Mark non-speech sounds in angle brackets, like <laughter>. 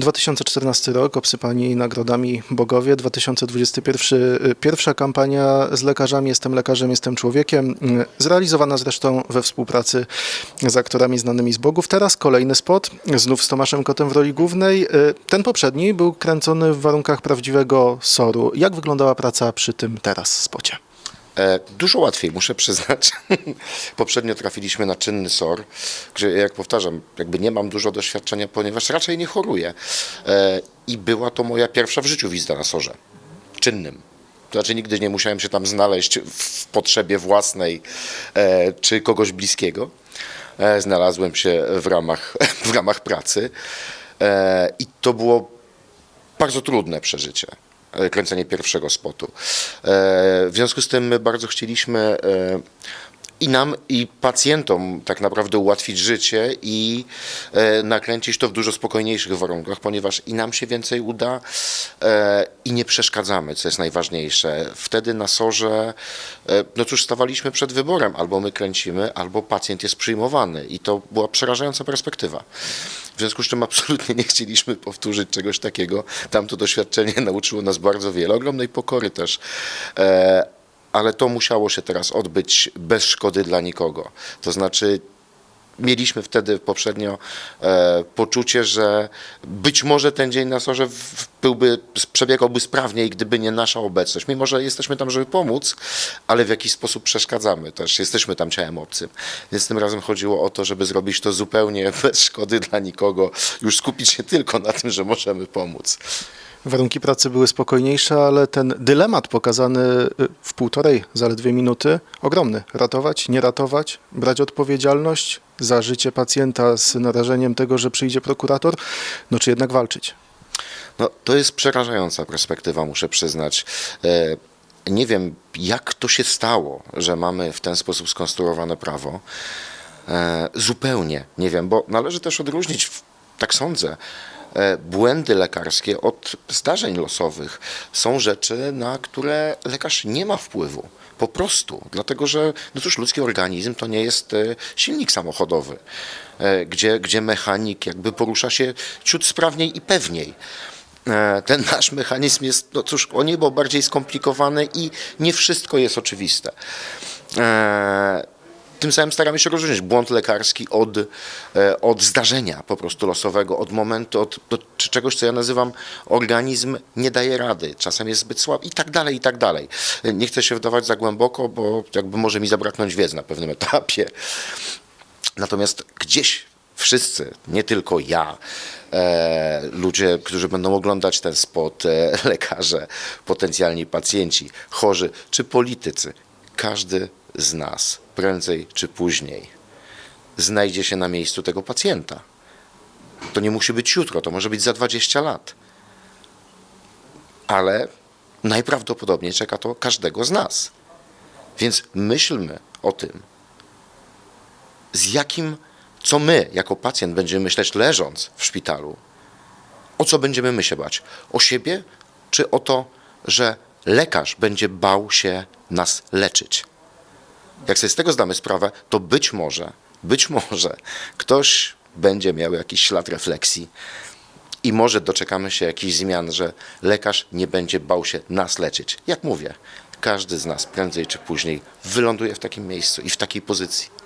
2014 rok, obsypani nagrodami bogowie. 2021 y, pierwsza kampania z lekarzami Jestem lekarzem, jestem człowiekiem. y, Zrealizowana zresztą we współpracy z aktorami znanymi z bogów. Teraz kolejny spot, znów z Tomaszem Kotem w roli głównej. Y, Ten poprzedni był kręcony w warunkach prawdziwego soru. Jak wyglądała praca przy tym teraz spocie? E, Dużo łatwiej, muszę przyznać. <laughs> Poprzednio trafiliśmy na czynny SOR, gdzie, jak powtarzam, jakby nie mam dużo doświadczenia, ponieważ raczej nie choruję. E, I była to moja pierwsza w życiu wizyta na SORze. Czynnym. To znaczy nigdy nie musiałem się tam znaleźć w potrzebie własnej e, czy kogoś bliskiego. Znalazłem się w ramach, <laughs> w ramach pracy i to było bardzo trudne przeżycie. E, Kręcenie pierwszego spotu. E, W związku z tym my bardzo chcieliśmy e, i nam, i pacjentom tak naprawdę ułatwić życie i e, nakręcić to w dużo spokojniejszych warunkach, ponieważ i nam się więcej uda e, i nie przeszkadzamy, co jest najważniejsze. Wtedy na sorze, e, no cóż, stawaliśmy przed wyborem, albo my kręcimy, albo pacjent jest przyjmowany i to była przerażająca perspektywa. W związku z czym absolutnie nie chcieliśmy powtórzyć czegoś takiego. Tamto doświadczenie nauczyło nas bardzo wiele, ogromnej pokory też. E, ale to musiało się teraz odbyć bez szkody dla nikogo. To znaczy, mieliśmy wtedy poprzednio e, poczucie, że być może ten dzień na sorze byłby, przebiegałby sprawniej, gdyby nie nasza obecność. Mimo, że jesteśmy tam, żeby pomóc, ale w jakiś sposób przeszkadzamy też. Jesteśmy tam ciałem obcym. Więc tym razem chodziło o to, żeby zrobić to zupełnie <laughs> bez szkody dla nikogo, już skupić się tylko na tym, że możemy pomóc. Warunki pracy były spokojniejsze, ale ten dylemat pokazany y, w półtorej, zaledwie minuty, ogromny. Ratować, nie ratować, brać odpowiedzialność za życie pacjenta z narażeniem tego, że przyjdzie prokurator, no czy jednak walczyć. No, to jest przerażająca perspektywa, muszę przyznać. E, Nie wiem, jak to się stało, że mamy w ten sposób skonstruowane prawo. E, Zupełnie nie wiem, bo należy też odróżnić, tak sądzę, błędy lekarskie od zdarzeń losowych. Są rzeczy, na które lekarz nie ma wpływu. Po prostu, dlatego że, no cóż, ludzki organizm to nie jest e, silnik samochodowy, e, gdzie, gdzie mechanik jakby porusza się ciut sprawniej i pewniej. E, Ten nasz mechanizm jest, no cóż, o niebo bardziej skomplikowany i nie wszystko jest oczywiste. Tym samym staramy się rozróżnić błąd lekarski od, e, od zdarzenia po prostu losowego, od momentu, od, od czegoś, co ja nazywam organizm nie daje rady, czasem jest zbyt słaby i tak dalej, i tak dalej. Nie chcę się wdawać za głęboko, bo jakby może mi zabraknąć wiedzy na pewnym etapie. Natomiast gdzieś wszyscy, nie tylko ja, e, ludzie, którzy będą oglądać ten spot, e, lekarze, potencjalni pacjenci, chorzy czy politycy, każdy z nas prędzej czy później znajdzie się na miejscu tego pacjenta. To nie musi być jutro, to może być za 20 lat. Ale najprawdopodobniej czeka to każdego z nas. Więc myślmy o tym, z jakim, co my jako pacjent będziemy myśleć leżąc w szpitalu, o co będziemy my się bać? O siebie, czy o to, że lekarz będzie bał się nas leczyć? Jak sobie z tego zdamy sprawę, to być może, być może ktoś będzie miał jakiś ślad refleksji i może doczekamy się jakichś zmian, że lekarz nie będzie bał się nas leczyć. Jak mówię, każdy z nas prędzej czy później wyląduje w takim miejscu i w takiej pozycji.